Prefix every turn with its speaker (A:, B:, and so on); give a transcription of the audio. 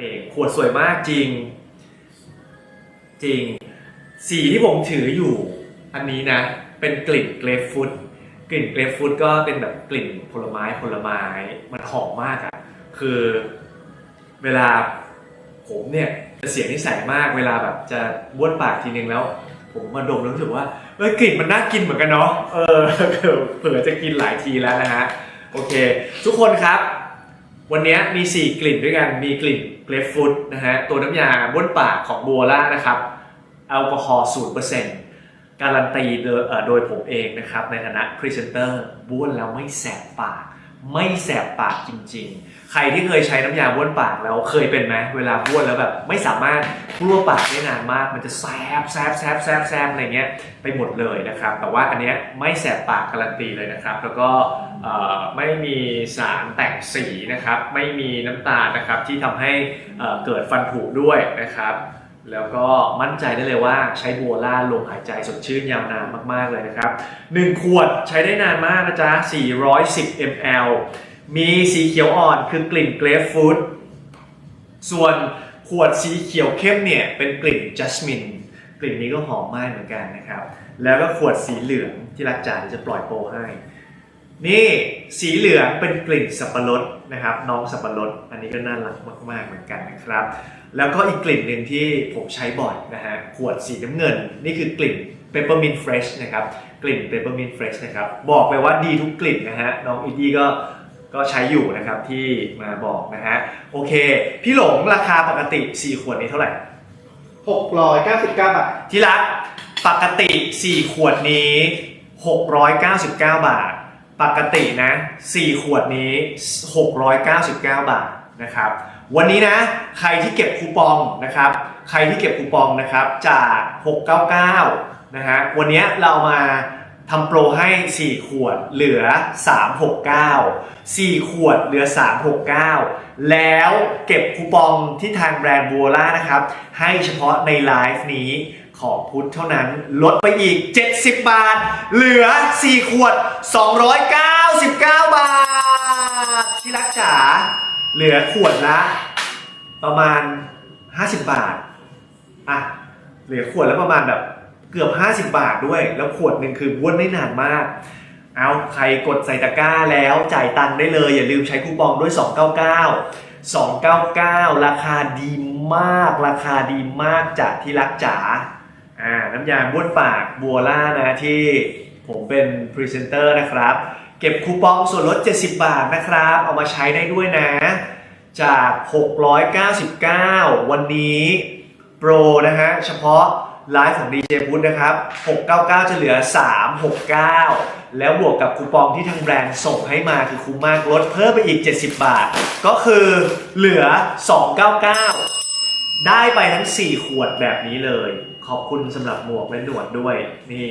A: เองขวดสวยมากจริง จริง สีที่ผมถืออยู่ อันนี้นะ เป็นกลิ่นเกรฟฟรุตกลิ่นเกรฟฟรุตก็เป็นแบบกลิ่นผลไม้ผลไม้มันหอมมากอะ่ะคือเวลาผมเนี่ยจะเสียนิสัยมากเวลาแบบจะบ้วนปากทีนึงแล้ว ผมมาดมแล้วรู้สึกว่าเออกลิ่นมันน่ากินเหมือนกันเนาะเออเผื่อจะกินหลายทีแล้วนะฮะโอเค ทุกคนครับ วันนี้มี 4 กลิ่นด้วยกัน มีกลิ่นเกรฟฟูดนะฮะ ตัวน้ำยาบ้วนปากของบัวล่านะครับ แอลกอฮอล์0%การันตีโดยเอ่อโดยผมเองนะครับ ในฐานะพรีเซนเตอร์บ้วนแล้วไม่แสบปาก ไม่แสบปากจริง ๆ ใครที่เคยใช้น้ำยาบ้วนปากแล้วเคยเป็นไหมเวลาบ้วนแล้วแบบไม่สามารถกลัวปากได้นานมาก มันจะแสบแสบแสบแสบแสบอะไรเงี้ยไปหมดเลยนะครับ แต่ว่าอันเนี้ยไม่แสบปากการันตีเลยนะครับ แล้วก็ไม่มีสารแต่งสีนะครับ ไม่มีน้ำตาลนะครับที่ทำให้เอ่อเกิดฟันผุด้วยนะครับ แล้วก็มั่นใจได้เลยว่าใช้บัวล่าลมหายใจสดชื่นยาวนานมาก ๆ เลยนะครับ 1 ขวดใช้ได้นานมากนะจ๊ะ 410 ml มีสีเขียวอ่อนคือกลิ่นเกรฟฟรุตส่วนขวดสีเขียวเข้มเนี่ยเป็นกลิ่นจัสมินกลิ่นนี้ก็หอมมากเหมือนกันนะครับ แล้วก็ขวดสีเหลืองที่รักจ๋าจะปล่อยโปรให้ นี่สีเหลืองเป็นกลิ่นสับปะรดนะครับ น้องสับปะรด อันนี้ก็น่ารักมาก ๆ เหมือนกันนะครับ แล้วก็อีกกลิ่นหนึ่งที่ผมใช้บ่อยนะฮะขวดสีน้ำเงิน นี่คือกลิ่น peppermint fresh นะครับกลิ่น peppermint fresh นะครับบอกไปว่าดีทุกกลิ่นนะฮะน้องอีดี้ก็ก็ใช้อยู่นะครับที่มาบอกนะฮะโอเค พี่หลงราคาปกติ 4 ขวดนี้เท่าไหร่
B: 699 บาท
A: ที่รักปกติ 4 ขวดนี้ 699 บาท ปกตินะ4ขวดนี้ 699 บาทนะครับวันนี้นะใครที่เก็บคูปองนะครับใครที่เก็บคูปองนะครับจาก 699 นะฮะวันนี้เรามาทำโปรให้ 4 ขวดเหลือ 369 4 ขวดเหลือ 369 แล้วเก็บคูปองที่ทางแบรนด์บัวล่านะครับ ให้เฉพาะในไลฟ์นี้ ของพุทธเท่านั้นลดไปอีก 70 บาท เหลือ 4 ขวด 299 บาท ที่รักจ๋าเหลือขวดละ ประมาณ 50 บาท อะ เหลือขวดละประมาณแบบเกือบ 50 บาทด้วย แล้วขวดหนึ่งคือบ้วนได้นานมาก เอาใครกดใส่ตะกร้าแล้วจ่ายตังค์ได้เลย อย่าลืมใช้คูปองด้วย 299 299 ราคาดีมาก ราคาดีมากจากที่รักจ๋า อ่าน้ำยาบ้วนปากบัวล่านะที่ผมเป็นพรีเซนเตอร์นะครับ เก็บคูปองส่วนลด 70 บาทนะครับ เอามาใช้ได้ด้วยนะ จาก 699 วันนี้โปรนะฮะเฉพาะไลฟ์ของ DJ พุทธนะครับ 699 จะเหลือ 369 แล้วบวกกับคูปองที่ทางแบรนด์ส่งให้มาคือคุ้มมากลดเพิ่มไปอีก 70 บาท ก็คือเหลือ 299 ได้ไปทั้ง 4 ขวดแบบนี้เลย ขอบคุณสำหรับหมวกและหนวดด้วยนี่